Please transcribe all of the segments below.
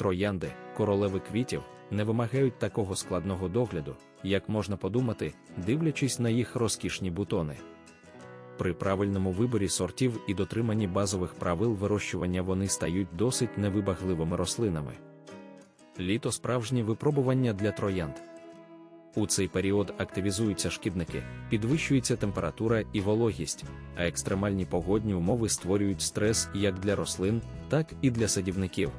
Троянди, королеви квітів, не вимагають такого складного догляду, як можна подумати, дивлячись на їх розкішні бутони. При правильному виборі сортів і дотриманні базових правил вирощування вони стають досить невибагливими рослинами. Літо справжнє випробування для троянд. У цей період активізуються шкідники, підвищується температура і вологість, а екстремальні погодні умови створюють стрес як для рослин, так і для садівників.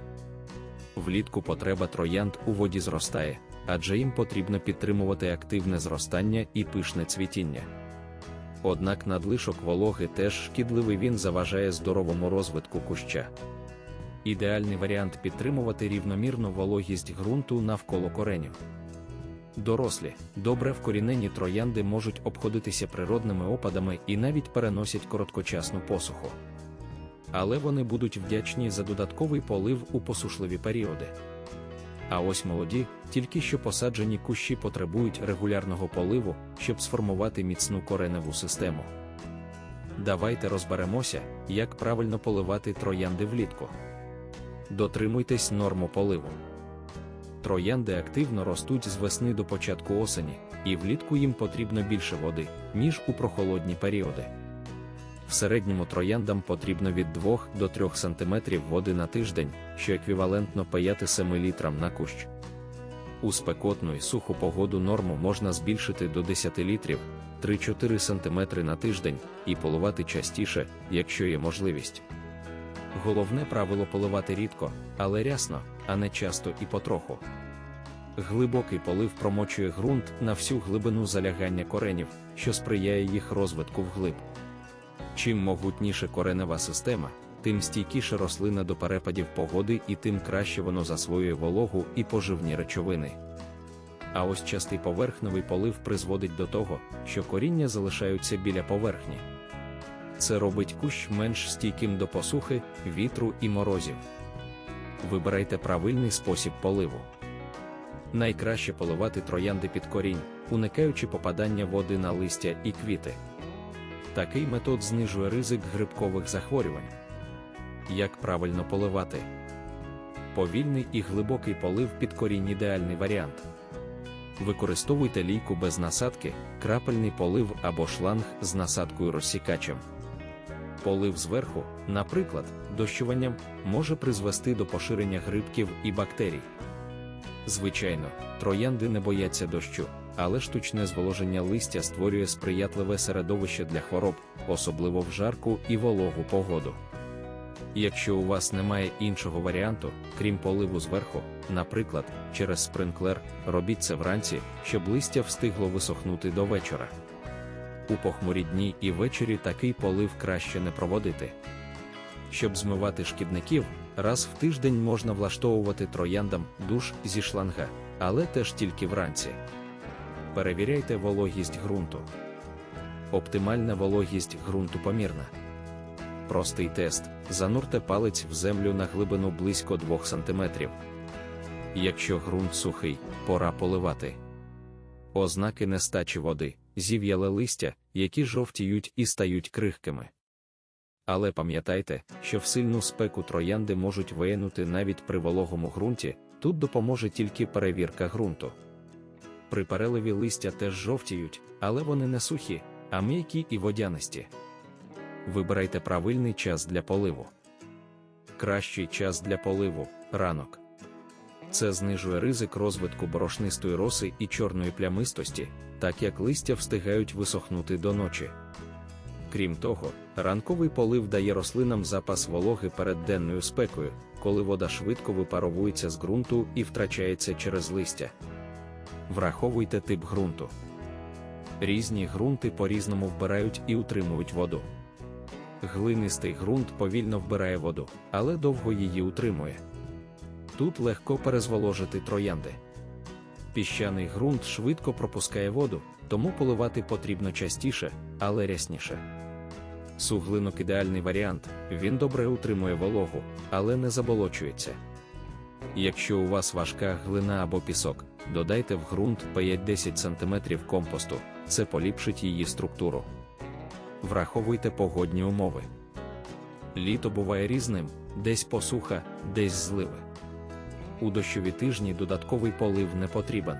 Влітку потреба троянд у воді зростає, адже їм потрібно підтримувати активне зростання і пишне цвітіння. Однак надлишок вологи теж шкідливий він заважає здоровому розвитку куща. Ідеальний варіант підтримувати рівномірну вологість ґрунту навколо коренів. Дорослі, добре вкорінені троянди можуть обходитися природними опадами і навіть переносять короткочасну посуху. Але вони будуть вдячні за додатковий полив у посушливі періоди. А ось молоді, тільки що посаджені кущі потребують регулярного поливу, щоб сформувати міцну кореневу систему. Давайте розберемося, як правильно поливати троянди влітку. Дотримуйтесь норму поливу. Троянди активно ростуть з весни до початку осені, і влітку їм потрібно більше води, ніж у прохолодні періоди. В середньому трояндам потрібно від 2 до 3 см води на тиждень, що еквівалентно 5-7 літрам на кущ. У спекотну і суху погоду норму можна збільшити до 10 літрів 3-4 см на тиждень і поливати частіше, якщо є можливість. Головне правило поливати рідко, але рясно, а не часто і потроху. Глибокий полив промочує ґрунт на всю глибину залягання коренів, що сприяє їх розвитку вглиб. Чим могутніше коренева система, тим стійкіше рослина до перепадів погоди і тим краще воно засвоює вологу і поживні речовини. А ось частий поверхневий полив призводить до того, що коріння залишаються біля поверхні. Це робить кущ менш стійким до посухи, вітру і морозів. Вибирайте правильний спосіб поливу. Найкраще поливати троянди під корінь, уникаючи попадання води на листя і квіти. Такий метод знижує ризик грибкових захворювань. Як правильно поливати? Повільний і глибокий полив під корінь ідеальний варіант. Використовуйте лійку без насадки, крапельний полив або шланг з насадкою розсікачем. Полив зверху, наприклад, дощуванням, може призвести до поширення грибків і бактерій. Звичайно, троянди не бояться дощу, але штучне зволоження листя створює сприятливе середовище для хвороб, особливо в жарку і вологу погоду. Якщо у вас немає іншого варіанту, крім поливу зверху, наприклад, через спринклер, робіть це вранці, щоб листя встигло висохнути до вечора. У похмурі дні і ввечері такий полив краще не проводити. Щоб змивати шкідників, раз в тиждень можна влаштовувати трояндам душ зі шланга, але теж тільки вранці. Перевіряйте вологість ґрунту. Оптимальна вологість ґрунту помірна. Простий тест: занурте палець в землю на глибину близько 2 см. Якщо ґрунт сухий, пора поливати. Ознаки нестачі води, зів'яле листя, які жовтіють і стають крихкими. Але пам'ятайте, що в сильну спеку троянди можуть виянути навіть при вологому ґрунті, тут допоможе тільки перевірка ґрунту. При переливі листя теж жовтіють, але вони не сухі, а м'які і водянисті. Вибирайте правильний час для поливу. Кращий час для поливу ранок. Це знижує ризик розвитку борошнистої роси і чорної плямистості, так як листя встигають висохнути до ночі. Крім того, ранковий полив дає рослинам запас вологи перед денною спекою, коли вода швидко випаровується з ґрунту і втрачається через листя. Враховуйте тип ґрунту. Різні ґрунти по-різному вбирають і утримують воду. Глинистий ґрунт повільно вбирає воду, але довго її утримує. Тут легко перезволожити троянди. Піщаний ґрунт швидко пропускає воду, тому поливати потрібно частіше, але рясніше. Суглинок ідеальний варіант, він добре утримує вологу, але не заболочується. Якщо у вас важка глина або пісок, додайте в ґрунт 5-10 см компосту, це поліпшить її структуру. Враховуйте погодні умови. Літо буває різним, десь посуха, десь зливи. у дощові тижні додатковий полив не потрібен.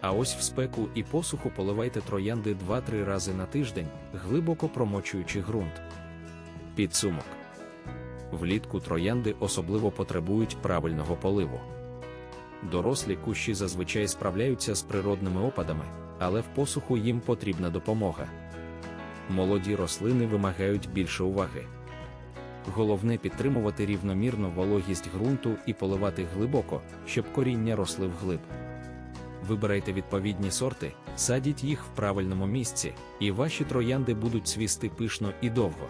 А ось в спеку і посуху поливайте троянди 2-3 рази на тиждень, глибоко промочуючи ґрунт. Підсумок. Влітку троянди особливо потребують правильного поливу. Дорослі кущі зазвичай справляються з природними опадами, але в посуху їм потрібна допомога. Молоді рослини вимагають більше уваги. Головне підтримувати рівномірну вологість ґрунту і поливати глибоко, щоб коріння росли вглиб. Вибирайте відповідні сорти, садіть їх в правильному місці, і ваші троянди будуть цвісти пишно і довго.